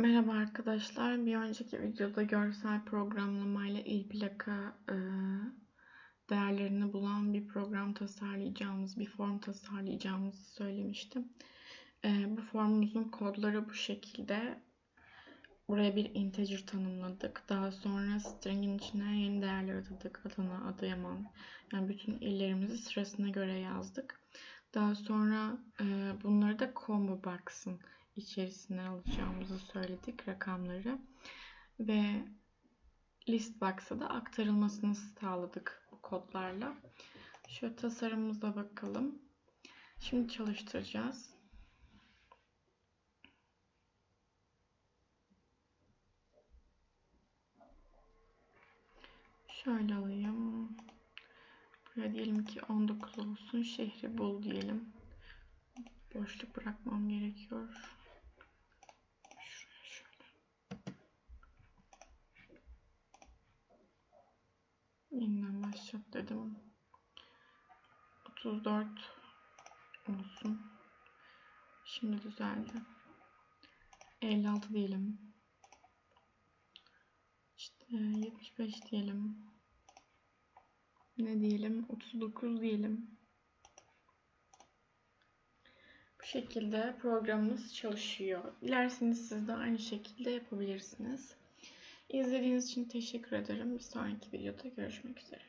Merhaba arkadaşlar. Bir önceki videoda görsel programlamayla il plaka e, değerlerini bulan bir program tasarlayacağımız, bir form tasarlayacağımızı söylemiştim. E, bu formumuzun kodları bu şekilde. Buraya bir integer tanımladık. Daha sonra string'in içine yeni değerler atadık. Adana, Adıyaman. Yani bütün illerimizi sırasına göre yazdık. Daha sonra e, combo box'ın içerisine alacağımızı söyledik rakamları. Ve list box'a da aktarılmasını sağladık bu kodlarla. Şöyle tasarımımıza bakalım. Şimdi çalıştıracağız. Şöyle alayım. Buraya diyelim ki 19 olsun. Şehri bul diyelim. Boşluk bırakmam gerekiyor. Şuraya şöyle. Yeniden başlat dedim. 34 olsun. Şimdi düzeldi. 56 diyelim. İşte 75 diyelim. Ne diyelim? 39 diyelim. Şekilde programımız çalışıyor. Dilerseniz siz de aynı şekilde yapabilirsiniz. İzlediğiniz için teşekkür ederim. Bir sonraki videoda görüşmek üzere.